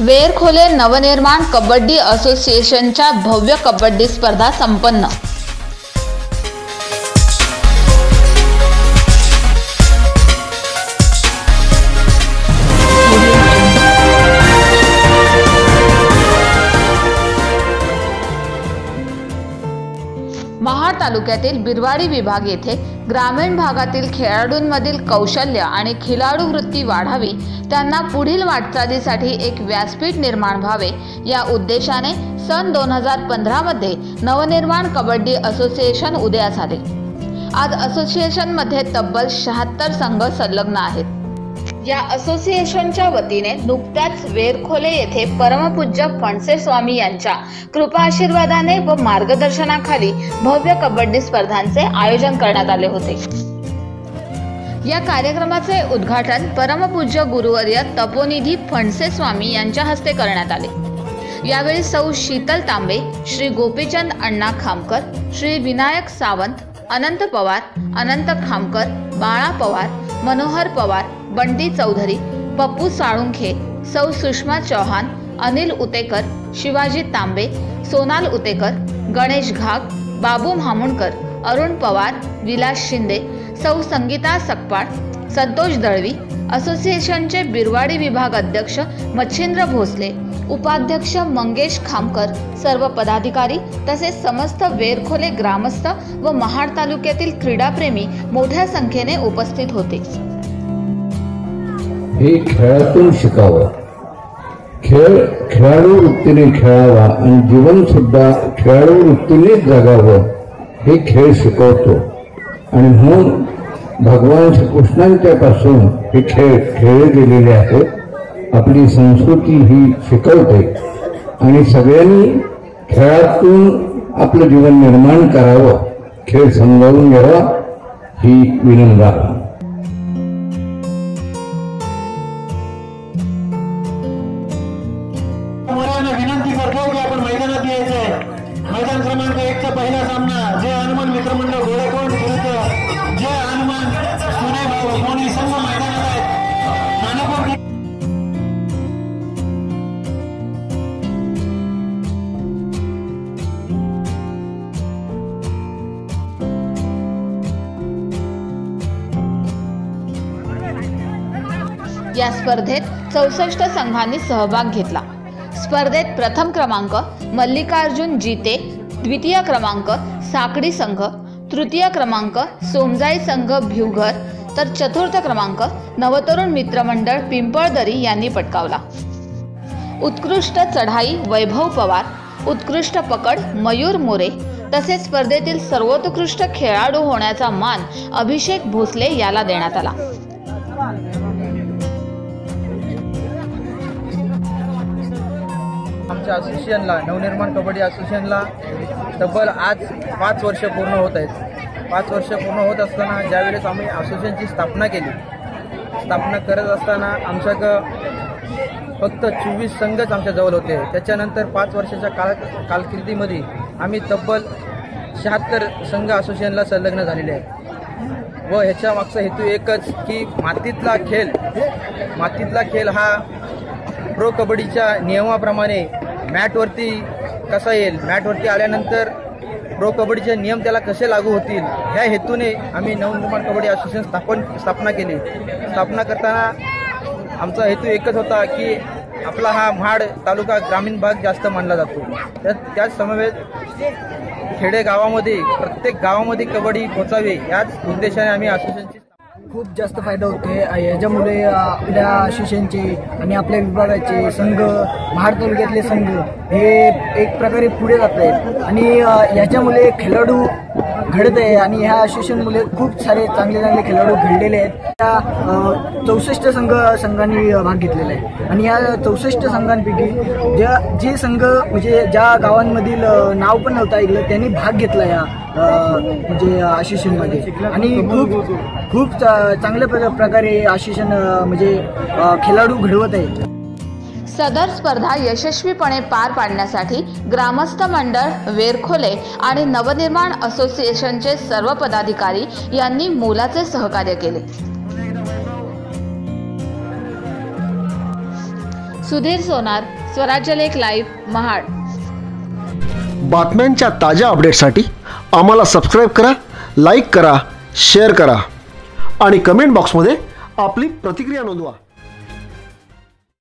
वेरखोले नवनिर्माण कबड्डी असोसिएशनच्या भव्य कबड्डी स्पर्धा संपन्न महाड तालुक्यातील बिरवाडी विभाग येथे ग्रामीण भागातील खेळाडूंमधील कौशल्य आणि खिलाडू वृत्ती वाढावी त्यांना पुढील वाटचालीसाठी एक व्यासपीठ निर्माण व्हावे. या उद्देशाने सन दोन हजार पंधरामध्ये नवनिर्माण कबड्डी असोसिएशन उदयास आले. आज असोसिएशनमध्ये तब्बल शहात्तर संघ संलग्न आहेत. या असोसिएशनच्या वतीने नुकत्याच वेरखोले येथे परमपूज्य फणसे स्वामी यांच्या कृपा आशीर्वादाने व मार्गदर्शनाखाली भव्य कबड्डी स्पर्धांचे आयोजन करण्यात आले होते. या कार्यक्रमाचे उद्घाटन परमपूज्य गुरुवर्य तपोनिधी फणसे स्वामी यांच्या हस्ते करण्यात आले. यावेळी सौ शीतल तांबे श्री गोपीचंद अण्णा खामकर श्री विनायक सावंत अनंत पवार अनंत खामकर बाळा पवार मनोहर पवार बंटी चौधरी पप्पू साळुंखे सौ सुषमा चौहान अनिल उतेकर शिवाजी तांबे सोनाल उतेकर गणेश घाग बाबू म्हामुणकर अरुण पवार विलास शिंदे सौ संगीता सकपाळ संतोष दळवी असोसिएशनचे बिरवाडी विभाग अध्यक्ष मच्छिंद्र भोसले उपाध्यक्ष मंगेश खामकर सर्व पदाधिकारी तसेच समस्त वेरखोले ग्रामस्थ व महाड तालुक्यातील क्रीडाप्रेमी मोठ्या संख्येने उपस्थित होते. हे खेळातून शिकावं. खेळ खेळाडू वृत्तीने खेळावा आणि जीवन सुद्धा खेळाडू वृत्तीने जगावं हे खेळ शिकवतो. आणि म्हणून भगवान श्रीकृष्णांच्यापासून हे खेळ खेळले गेलेले आहेत. आपली संस्कृती ही शिकवते. आणि सगळ्यांनी खेळातून आपलं जीवन निर्माण करावं. खेळ समजावून घ्यावा ही विनम्र विनंती करतो की आपण मैदानात यायचंय मैदान क्रमांक एकचा पहिला सामना जे हनुमान मित्रमंडळ गोळेकोंड विरुद्ध जे हनुमान सुने भाऊ कोणी संघ मैदानात आहेत नानापूर या स्पर्धेत चौसष्ट संघांनी सहभाग घेतला. स्पर्धेत प्रथम क्रमांक मल्लिकार्जुन जीते द्वितीय क्रमांक साकडी संघ तृतीय क्रमांक सोमजाई संघ भिवघर तर चतुर्थ क्रमांक नवतरुण मित्रमंडळ पिंपळदरी यांनी पटकावला. उत्कृष्ट चढाई वैभव पवार उत्कृष्ट पकड मयूर मोरे तसेच स्पर्धेतील सर्वोत्कृष्ट खेळाडू होण्याचा मान अभिषेक भोसले याला देण्यात आला. आमच्या असोसिएशनला नवनिर्माण कबड्डी असोसिएशनला तब्बल आज पाच वर्ष पूर्ण होत आहेत. पाच वर्ष पूर्ण होत असताना ज्यावेळेस आम्ही असोसिएशनची स्थापना केली स्थापना करत असताना आमच्याकडं फक्त चोवीस संघच आमच्याजवळ होते. त्याच्यानंतर पाच वर्षाच्या काळ कालकिर्दीमध्ये आम्ही तब्बल शहात्तर संघ असोसिएशनला संलग्न झालेले आहेत. व ह्याच्या मागचा हेतू एकच की मातीतला खेळ मातीतला खेळ हा प्रो कबड्डीच्या नियमाप्रमाणे मॅटवरती कसा येईल मॅटवरती आल्यानंतर प्रो कबड्डीचे नियम त्याला कसे लागू होतील ह्या हेतूने आम्ही नवनिर्माण कबड्डी असोसिएशन स्थापन स्थापना केली. स्थापना करताना आमचा हेतू एकच होता की आपला हा महाड तालुका ग्रामीण भाग जास्त मानला जातो. त्यात त्याच समवेत खेडे गावामध्ये प्रत्येक गावामध्ये कबड्डी पोचावी याच उद्देशाने आम्ही असोसिएशनची खूप जास्त फायदा होते याच्यामुळे आपल्या शिष्यांचे आणि आपल्या विभागाचे संघ महाड तालुक्यातले संघ हे एक प्रकारे पुढे जात आहेत. आणि याच्यामुळे खेळाडू घडत आहे आणि ह्या असोसिएशनमुळे खूप सारे चांगले चांगले खेळाडू घडलेले आहेत. त्या चौसष्ट संघ संघांनी भाग घेतलेला आहे. आणि या चौसष्ट संघांपैकी ज्या जे संघ म्हणजे ज्या गावांमधील नाव पण नव्हतं ऐकलं त्यांनी भाग घेतला या म्हणजे असोसिएशनमध्ये आणि खूप खूप चा- चांगल्या प्र- प्रकारे अ, म्हणजे खेळाडू घडवत आहे सदर स्पर्धा यशस्वीपणे पार पाडण्यासाठी ग्रामस्थ मंडळ वेरखोले आणि नवनिर्माण असोसिएशनचे सर्व पदाधिकारी यांनी मोलाचे सहकार्य केले. सुधीर सोनार स्वराज्य लेख लाईव्ह महाड. बातम्यांच्या ताज्या अपडेट्ससाठी आम्हाला सबस्क्राईब करा लाईक करा शेअर करा. आणि कमेंट बॉक्समध्ये आपली प्रतिक्रिया नोंदवा.